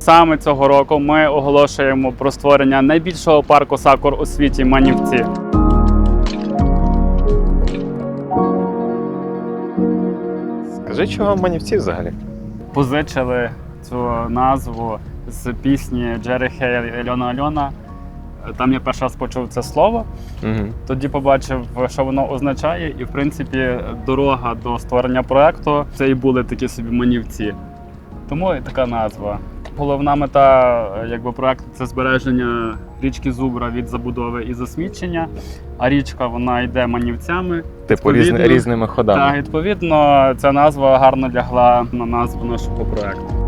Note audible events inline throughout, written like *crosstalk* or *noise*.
Саме цього року ми оголошуємо про створення найбільшого парку сакур у світі Манівці. Скажи, чого манівці взагалі? Позичили цю назву з пісні Джері Хейл і Альона Альона. Там я перший раз почув це слово. Угу. Тоді побачив, що воно означає, і в принципі дорога до створення проекту це і були такі собі манівці. Тому і така назва. Головна мета е, якби, проекту це збереження річки Зубра від забудови і засмічення. А річка вона йде манівцями. Типу різни, різними ходами. Так, відповідно ця назва гарно лягла на назву нашого проекту.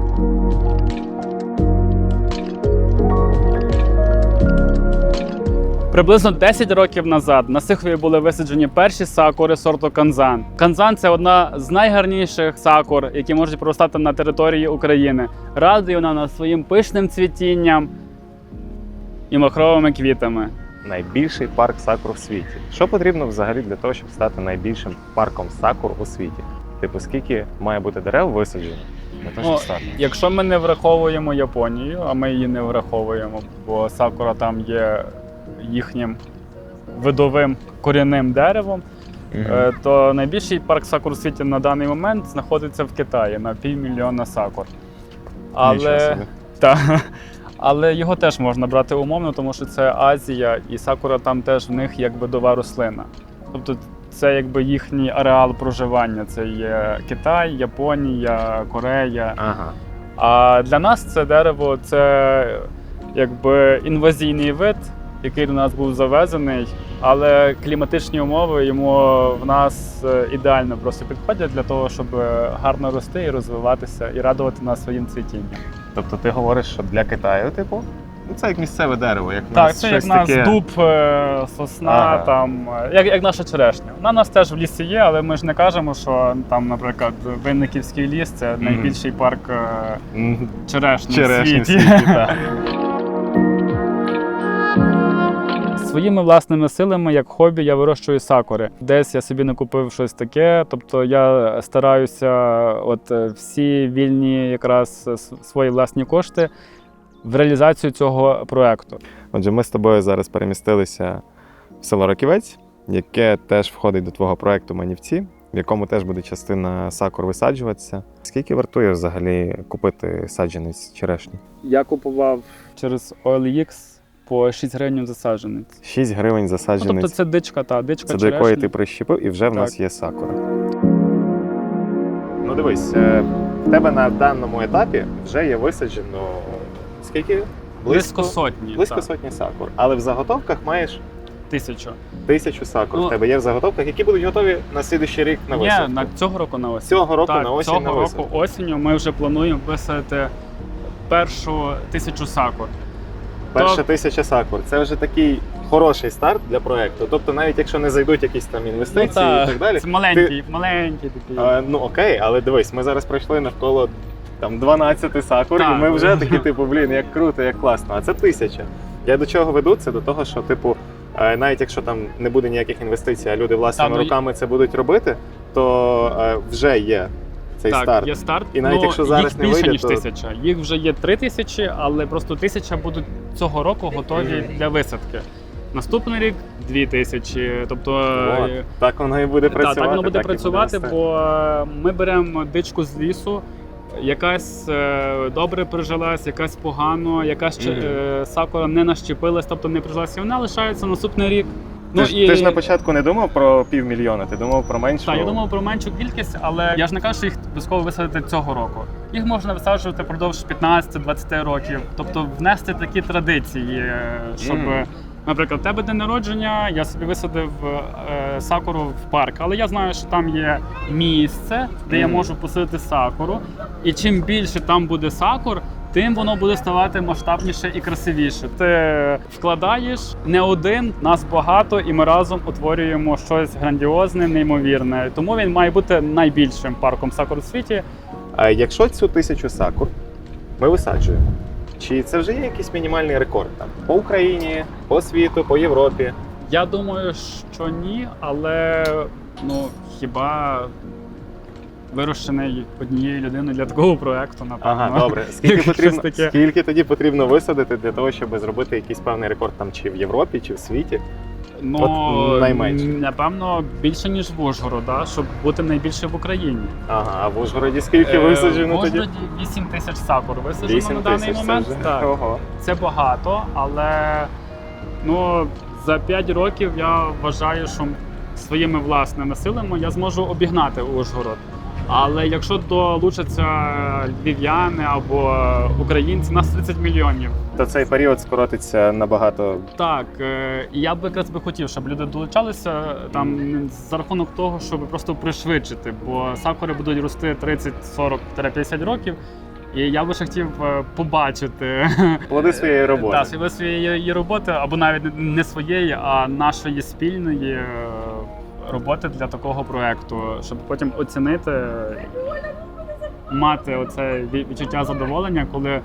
Приблизно 10 років назад на Сихові були висаджені перші сакури сорту канзан. Канзан це одна з найгарніших сакур, які можуть проростати на території України. Радує вона нас своїм пишним цвітінням і махровими квітами. Найбільший парк сакур в світі. Що потрібно взагалі для того, щоб стати найбільшим парком сакур у світі? Типу, скільки має бути дерев висаджено для того, щоб Ну, стати? Якщо ми не враховуємо Японію, а ми її не враховуємо, бо сакура там є їхнім видовим корінним деревом, е, то найбільший парк сакур у світі на даний момент знаходиться в Китаї на півмільйона сакур. Але, *laughs* та, але його теж можна брати умовно, тому що це Азія, і сакура там теж в них як видова рослина. Тобто це якби їхній ареал проживання. Це є Китай, Японія, Корея. Ага. А для нас це дерево це якби інвазійний вид, який до нас був завезений, але кліматичні умови йому в нас е, ідеально просто підходять для того, щоб е, гарно рости і розвиватися, і радувати нас своїм цвітінням. Тобто ти говориш, що для Китаю, типу, ну це як місцеве дерево, як Так, нас це як нас таке. дуб, е, сосна, Ага. там як, як наша черешня. Вона нас теж в лісі є, але ми ж не кажемо, що там, наприклад, Винниківський ліс це найбільший парк черешні, в світі. світі, *laughs* так. Своїми власними силами, як хобі, я вирощую сакури. Десь я собі не купив щось таке. Тобто я стараюся, от е, всі вільні якраз е, свої власні кошти в реалізацію цього проекту. Отже, ми з тобою зараз перемістилися в село Раківець, яке теж входить до твого проекту Манівці, в якому теж буде частина сакур висаджуватися. Скільки вартує взагалі купити саджанець черешні? Я купував через OLX по 6 гривень за саджанець. 6 гривень за Ну, саджанець. тобто це дичка, та дичка Це до якої ти прищепив, і вже в Так. нас є сакура. Ну дивись, е, в тебе на даному етапі вже є висаджено скільки? Близько сотні. Близько так. сотні сакур. Але в заготовках маєш тисячу. тисячу сакур. Ну, в тебе є в заготовках, які будуть готові на слідуючий рік на Ні, висадку. на цього року на осінь. Цього року так, на осінь цього на року висадку. осінню ми вже плануємо висадити першу тисячу сакур. Перша тисяча сакур. Це вже такий хороший старт для проекту. Тобто, навіть якщо не зайдуть якісь там інвестиції та, і так далі. Це маленький, маленький такий. е, ну окей, але дивись, ми зараз пройшли навколо там 12 сакур, Так. і ми вже такі, *laughs* типу, блін, як круто, як класно. А це тисяча. Я до чого веду? Це до того, що, типу, е, навіть якщо там не буде ніяких інвестицій, а люди власними Та, ну, руками це будуть робити, то е, вже є цей так, старт. є старт. І навіть ну, якщо зараз їх не більше, вийде, ніж то- тисяча. Їх вже є три тисячі, але просто тисяча будуть цього року готові для висадки. Наступний рік дві тисячі. Тобто От, е, так воно і буде працювати. так воно буде і працювати, рости. бо е, ми беремо дичку з лісу. Якась е, добре прижилась, якась погано, якась ще, Мгм. е, сакура не нащепилась, тобто не прижилась, і вона лишається наступний рік. Ти, ж, ти ж на початку не думав про півмільйона, ти думав про меншу. Так, я думав про меншу кількість, але я ж не кажу, що їх обов'язково висадити цього року. Їх можна висаджувати впродовж 15-20 років. Тобто внести такі традиції, е, щоб, Мгм. наприклад, в тебе день народження, я собі висадив е, сакуру в парк, але я знаю, що там є місце, де я можу посадити сакуру. І чим більше там буде сакур, тим воно буде ставати масштабніше і красивіше. Ти вкладаєш не один, нас багато, і ми разом утворюємо щось грандіозне, неймовірне. Тому він має бути найбільшим парком сакур у світі. А якщо цю тисячу сакур ми висаджуємо, чи це вже є якийсь мінімальний рекорд там по Україні, по світу, по Європі? Я думаю, що ні, але ну хіба вирощений однією людиною для такого проекту, напевно. Ага, добре. *laughs* Скільки потрібно, таке. скільки тоді потрібно висадити для того, щоб зробити якийсь певний рекорд там чи в Європі, чи в світі? Ну, От найменше. напевно, більше, ніж в Ужгорода, щоб бути найбільше в Україні. Ага, а в Ужгороді скільки Е, висаджено В тоді? Ужгороді 8 тисяч сакур висаджено 8 на даний тисяч це момент. Так. Ого. Це багато, але ну, за 5 років я вважаю, що своїми власними силами я зможу обігнати Ужгород. Але якщо долучаться львів'яни або українці, нас 30 мільйонів. То цей період скоротиться набагато. Так, е, і я би якраз би хотів, щоб люди долучалися там за рахунок того, щоб просто пришвидшити, бо сакури будуть рости 30, 40, 50 років. І я би ще хотів е, побачити *laughs* Плоди своєї роботи. Так, своєї роботи, або навіть не своєї, а нашої спільної е, роботи для такого проекту, щоб потім оцінити, мати оце відчуття задоволення, коли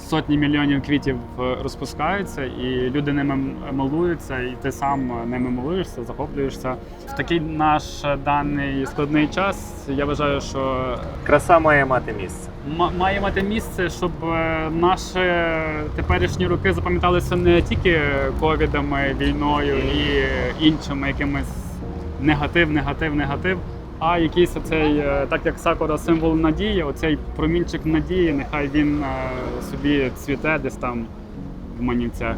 сотні мільйонів квітів е, розпускаються, і люди ними милуються, і ти сам ними милуєшся, захоплюєшся. В такий наш даний складний час я вважаю, що Краса має мати місце. Ма- має мати місце, щоб е, наші теперішні роки запам'яталися не тільки ковідами, війною і іншими якимись негатив, негатив, негатив, а якийсь оцей, е, так як сакура символ надії, оцей промінчик надії, нехай він е, собі цвіте десь там в манівцях.